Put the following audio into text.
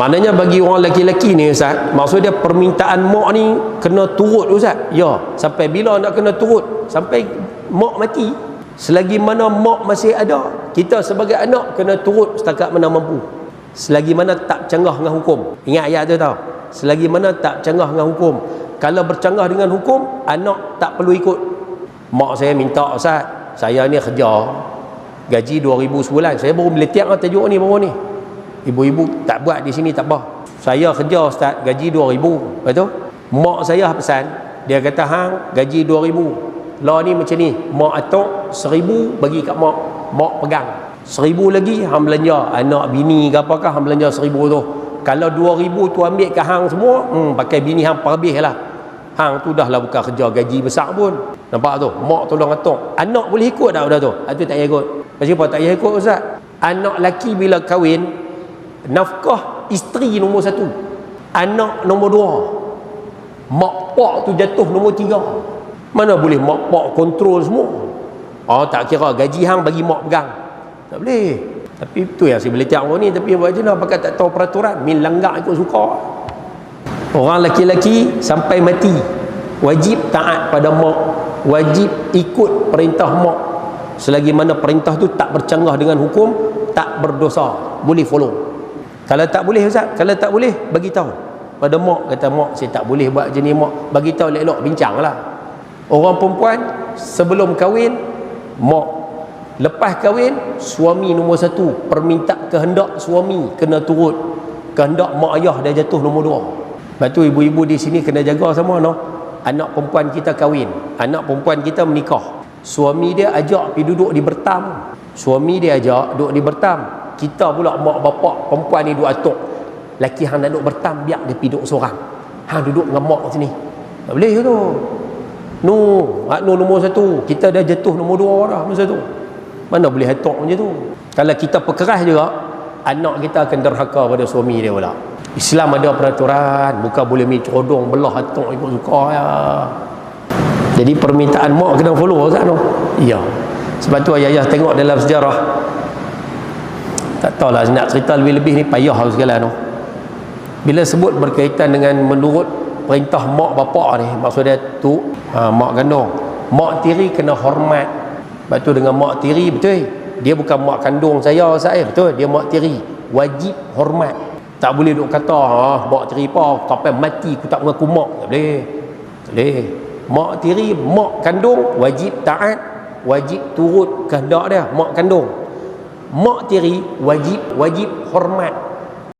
Maknanya bagi orang lelaki-lelaki ni Ustaz Maksud dia permintaan mak ni Kena turut Ustaz. Ya Sampai bila nak kena turut? Sampai mak mati. Selagi mana mak masih ada Kita sebagai anak Kena turut setakat mana mampu. Selagi mana tak canggah dengan hukum. Ingat ayat tu tau. Selagi mana tak canggah dengan hukum. Kalau bercanggah dengan hukum Anak tak perlu ikut. Mak saya minta Ustaz Saya ni kerja. Gaji 2000 sebulan. Saya baru meletak lah tajuk ni baru ni Ibu-ibu tak buat di sini tak apa. Saya kerja ustaz gaji 2000. Betul? Mak saya pesan, dia kata hang gaji 2000. Lah ni macam ni, mak atok 1000 bagi kat mak. Mak pegang. 1000 lagi hang belanja anak bini ke apakah hang belanja 1000 tu. Kalau 2000 tu ambil ke hang semua, hmm, pakai bini hang perbih lah. Hang tu dah lah bukan kerja gaji besar pun. Nampak tu? Mak tolong atok. Anak boleh ikut tak benda tu? Itu tak payah ikut. Kenapa tak payah ikut Ustaz? Anak laki bila kahwin, nafkah isteri nombor satu. Anak nombor dua. Mak pak tu jatuh nombor tiga. Mana boleh mak pak kontrol semua? Oh tak kira gaji hang bagi mak pegang. Tak boleh. Tapi tu yang saya boleh cakap ni tapi buat nak pakai tak tahu peraturan? Min langgar ikut suka. Orang laki-laki sampai mati wajib taat pada mak. Wajib ikut perintah mak. Selagi mana perintah tu tak bercanggah dengan hukum tak berdosa. Boleh follow kalau tak boleh Ustaz, kalau tak boleh bagi tahu. Pada mak kata mak saya tak boleh buat jenis mak, bagi tahu elok bincanglah. Orang perempuan sebelum kahwin mak lepas kahwin suami nombor satu perminta kehendak suami kena turut. Kehendak mak ayah dah jatuh nombor dua. Sebab tu ibu-ibu di sini kena jaga sama no? anak perempuan kita kahwin anak perempuan kita menikah. Suami dia ajak pergi duduk di bertam. Suami dia ajak duduk di bertam kita pula mak bapak perempuan ni duduk atuk. Laki hang nak duduk bertam biar dia pergi duduk seorang. Hang duduk dengan mak sini. Tak boleh tu? No. Hak no nombor satu. Kita dah jatuh nombor dua dah masa tu mana boleh atuk macam tu? Kalau kita perkeras juga anak kita akan derhaka pada suami dia pula. Islam ada peraturan. Bukan boleh mi codong belah atuk ikut suka ya. Jadi permintaan mak kena follow Ustaz no? iya. Sebab tu ayah-ayah tengok dalam sejarah tak tahulah nak cerita lebih-lebih ni payah harus segala tu. Bila sebut berkaitan dengan menurut perintah mak bapak ni maksud dia tu ha, mak kandung mak tiri kena hormat. Sebab tu dengan mak tiri betul? Dia bukan mak kandung saya saya betul? Dia mak tiri. Wajib hormat. Tak boleh duk kata ha, mak tiri apa sampai mati aku tak mengaku mak. Tak boleh. Tak boleh. Mak tiri mak kandung wajib taat wajib turut kehendak dia mak kandung mak tiri wajib wajib hormat